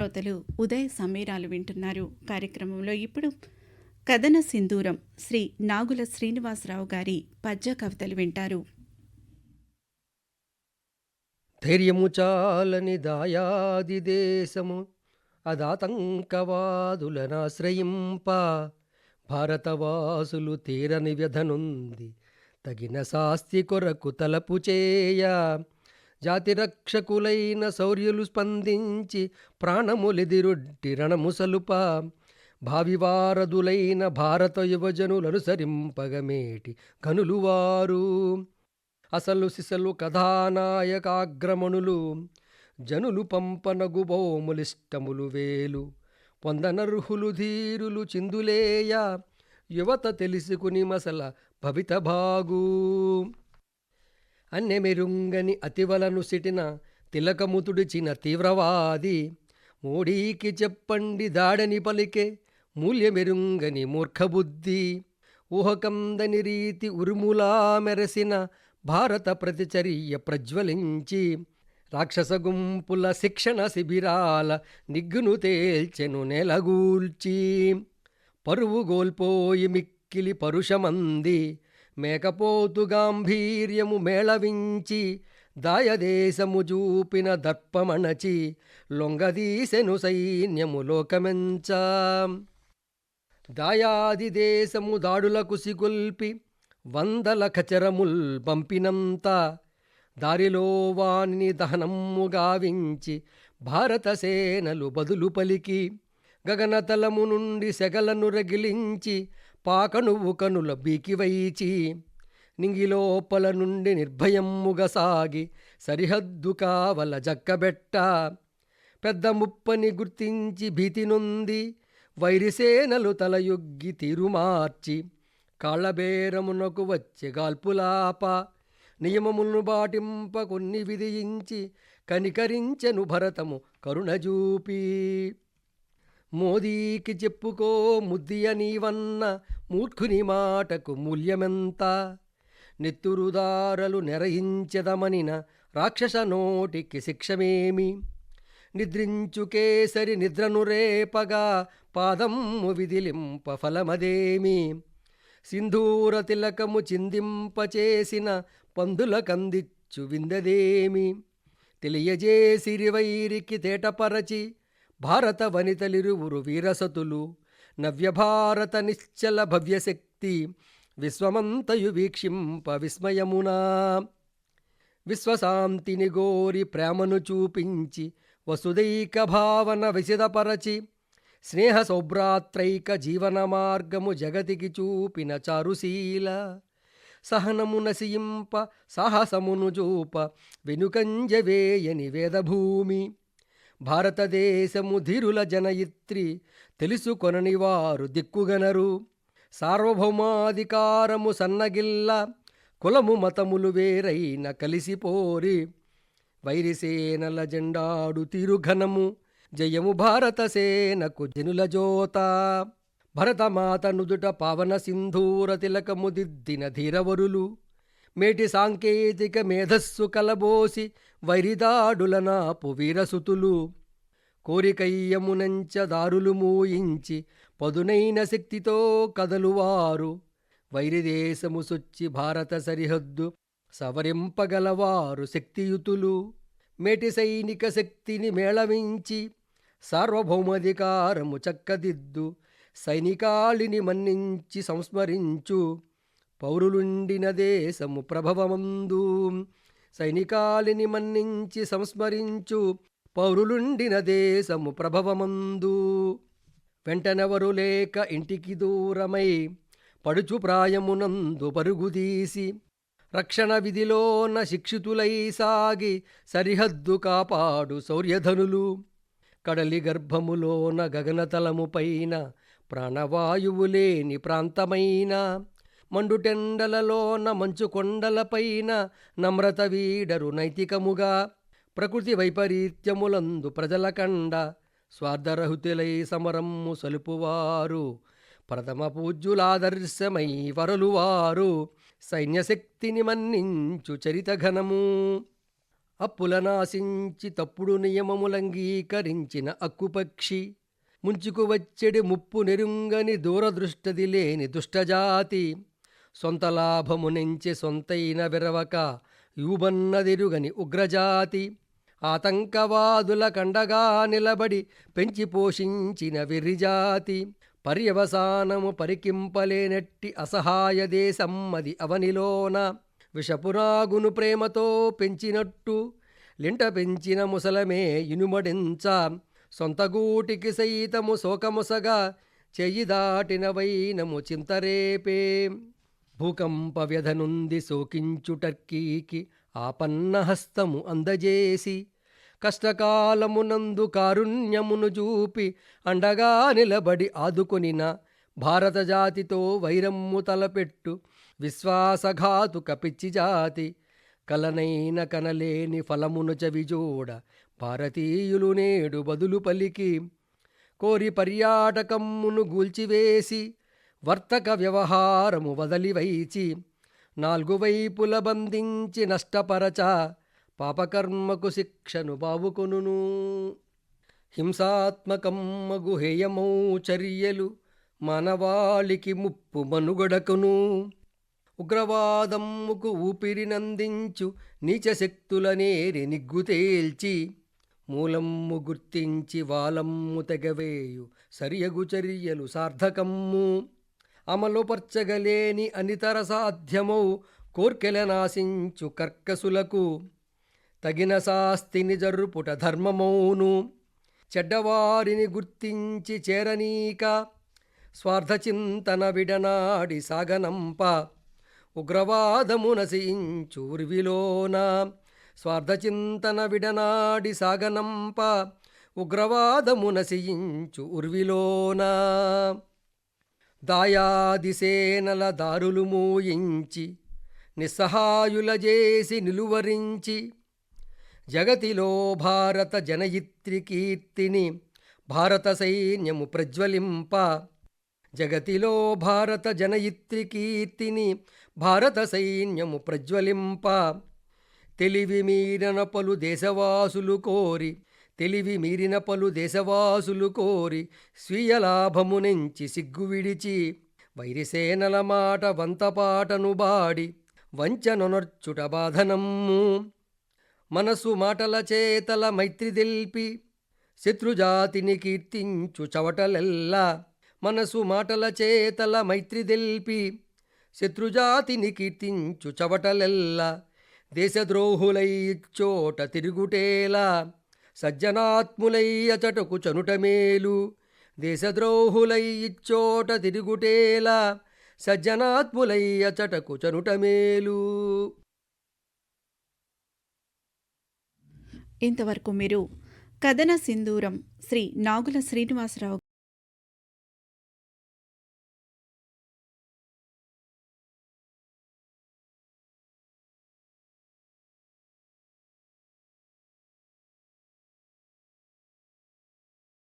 శ్రోతలు ఉదయ సమీరాలు వింటున్నారు కార్యక్రమంలో ఇప్పుడు కథన సింధూరం శ్రీ నాగుల శ్రీనివాసరావు గారి పద్య కవితలు వింటారు. ధైర్యము చాలని దాయాది దేశము అదాతంకవాదులనాశ్రయింప భారతవాసులు తీరని వ్యధనుంది తగిన శాస్తి కొరకు తలపు చేయ జాతి రక్షకులైన శౌర్యులు స్పందించి ప్రాణములెదిరొడ్డి రణముసలుప భావివారదులైన భారత యువజనులను సరింపగమేటి కనులు వారు అసలు సిసలు కథానాయకాగ్రమణులు జనులు పంపనగు బోములిష్టములు వేలు. పొందనర్హులు ధీరులు చిందులేయ యువత తెలుసుకుని మసల భవిత భాగు అన్నెమెరుంగని అతివలను సిటిన తిలకముతుడిచిన తీవ్రవాది. మోడీకి చెప్పండి దాడని పలికే మూల్యమెరుంగని మూర్ఖబుద్ధి. ఊహకందని రీతి ఉరుములా మెరసిన భారత ప్రతిచర్య ప్రజ్వలించి రాక్షస గుంపుల శిక్షణ శిబిరాల నిగ్గును తేల్చెను నెలగూల్చి. పరువు గోల్పోయి మిక్కిలి పరుషమంది మేకపోతు గాంభీర్యము మేళవించి దాయదేశము చూపిన దర్పమణచి లొంగదీసెను సైన్యము లోకమెంచ. దాయాది దేశము దాడులకు సిగుల్పి వందల ఖచరముల్ పంపినంత దారిలో వాణిని దహనమ్ము గావించి భారత సేనలు బదులు పలికి గగనతలము నుండి సెగలను రగిలించి పాకనువు కనుల బీకివైచి నింగిలోపల నుండి నిర్భయమ్ముగా సాగి సరిహద్దు కావల జక్కబెట్ట. పెద్ద ముప్పని గుర్తించి భీతి నొంది వైరిసేనలు తలయొగ్గి తీరుమార్చి కాళ్ళబేరమునకు వచ్చే గాల్పులాప. నియమములను బాటింప కొన్ని విధించి కనికరించెను భరతము కరుణజూపి. మోదీకి చెప్పుకో ముద్దియ నీవన్న మూర్ఖుని మాటకు మూల్యమెంత? నెత్తురుదారలు నెరయించెదమనిన రాక్షస నోటికి శిక్షమేమి? నిద్రించు కేసరి నిద్రను రేపగా పాదమ్ము విదిలింప ఫలమదేమి? సింధూర తిలకము చిందింపచేసిన పందుల కందిచ్చు విందదేమి? తెలియజేసిరివైరికి తేటపరచి భారత వనితలిరువురు వీరసతులు నవ్యభారత నిశ్చల భవ్యశక్తి విశ్వమంతయు వీక్షింప విస్మయమునా. విశ్వశాంతిని గోరి ప్రేమను చూపించి వసుదైక భావన విసిదపరచి స్నేహ సౌభ్రాత్రైక జీవన మార్గము జగతికి చూపిన చారుశీల సహనము నశింప సాహసమును చూప వెనుకంజవేయని వేదభూమి. భారతదేశము ధీరుల జనయిత్రి తెలుసుకొనని వారు దిక్కుగనరు. సార్వభౌమాధికారము సన్నగిల్ల కులము మతములు వేరైన కలిసిపోరి. వైరిసేనల జెండాడు తిరుఘనము జయము భారత సేనకు జనుల జోత. భరతమాత నుదుట పావన సింధూర తిలకము దిద్దిన ధీరవరులు మేటి సాంకేతిక మేధస్సు కలబోసి వైరిదాడుల నాపు వీరసుతులు కోరికయ్యమునంచ దారులు మూయించి పదునైన శక్తితో కదలువారు. వైరిదేశము సొచ్చి భారత సరిహద్దు సవరింపగలవారు శక్తియుతులు. మేటి సైనిక శక్తిని మేళవించి సార్వభౌమాధికారము చక్కదిద్దు. సైనికాళిని మన్నించి సంస్మరించు. పౌరులుండిన దేశము ప్రభవమందు. సైనికాలిని మన్నించి సంస్మరించు పౌరులుండిన దేశము ప్రభవమందు. వెంటనెవరు లేక ఇంటికి దూరమై పడుచు ప్రాయమునందు పరుగుదీసి రక్షణ విధిలోన శిక్షితులై సాగి సరిహద్దు కాపాడు శౌర్యధనులు. కడలి గర్భములోన గగనతలముపైన ప్రాణవాయువు లేని ప్రాంతమైన మండుటెండలలోన మంచు కొండలపైన నమ్రత వీడరు నైతికముగా. ప్రకృతి వైపరీత్యములందు ప్రజల కండ స్వార్థరహుతులై సమరమ్ము సలుపువారు. ప్రథమ పూజ్యులాదర్శమై వరలువారు. సైన్యశక్తిని మన్నించు చరితఘనము అప్పులనాశించి తప్పుడు నియమములంగీకరించిన అక్కుపక్షి. ముంచుకు వచ్చెడి ముప్పు నెరుంగని దూరదృష్టది లేని దుష్టజాతి. సొంత లాభము నెంచి సొంతైన విరవక యూబన్నదిరుగని ఉగ్రజాతి. ఆతంకవాదుల కండగా నిలబడి పెంచి పోషించిన విరిజాతి. పర్యవసానము పరికింపలేనట్టి అసహాయ దేశమ్మది అవనిలోన. విషపురాగును ప్రేమతో పెంచినట్టు లింట పెంచిన ముసలమే ఇనుమడించ. సొంతగూటికి సైతము శోకముసగా చెయ్యి దాటిన వైనము చింతరేపే. భూకంప వ్యధనుంది శోకించు టర్కీకి ఆపన్న అందజేసి కష్టకాలమునందు కారుణ్యమును చూపి అండగా నిలబడి ఆదుకొనిన భారత జాతితో వైరమ్ము తలపెట్టు విశ్వాసఘాతుక పిచ్చి జాతి కలనైన కనలేని ఫలమును చవిజోడ భారతీయులు నేడు బదులు పలికి కోరి పర్యాటకమ్మును గూల్చివేసి వర్తక వ్యవహారము వదలివైచి నాలుగు వైపుల బంధించి నష్టపరచ పాపకర్మకు శిక్షను బావుకొనును. హింసాత్మకమ్మగు హేయమౌ చర్యలు మనవాళికి ముప్పు మనుగడకును. ఉగ్రవాదమ్ముకు ఊపిరినందించు నీచ శక్తులనేరి నిగ్గు తేల్చి మూలమ్ము గుర్తించి వాలమ్ము తెగవేయు సరియగు చర్యలు సార్థకమ్ము. అమలుపర్చగలేని అనితర సాధ్యమౌ కోర్కెలనాశించు కర్కసులకు. తగిన శాస్తిని జరుపుట ధర్మమౌను. చెడ్డవారిని గుర్తించి చేరనీక స్వార్థచింతన విడనాడి సాగనంప. ఉగ్రవాదము నశించు ఉర్విలోన స్వార్థచింతన విడనాడి సాగనంప. ఉగ్రవాదము నశించు ఉర్విలోనా దాయాదిసేనల దారులు మూయించి నిస్సహాయుల చేసి నిలువరించి జగతిలో భారత జనయిత్రి కీర్తిని భారత సైన్యము ప్రజ్వలింప జగతిలో భారత జనయిత్రి కీర్తిని భారత సైన్యము ప్రజ్వలింప తెలివి మీరన పలు దేశవాసులు కోరి తెలివి మీరిన పలు దేశవాసులు కోరి స్వీయ లాభమునించి సిగ్గు విడిచి వైరిసేనల మాట వంతపాటను బాడి వంచనొనర్చుట బాధనమ్ము. మనసు మాటల చేతల మైత్రి తెల్పి శత్రుజాతిని కీర్తించు చవటలెల్లా. మనసు మాటల చేతల మైత్రి తెల్పి శత్రుజాతిని కీర్తించు చవటలెల్లా. దేశద్రోహులై చోట తిరుగుటేలా. సజ్జనాత్ములై అచటకు చనుట మేలు దేశద్రోహులై ఇచ్చోట తిరుగుటేలా సజ్జనాత్ములై అచటకు చనుట మేలు ఇంతవరకు మీరు కథన సింధూరం శ్రీ నాగుల శ్రీనివాసరావు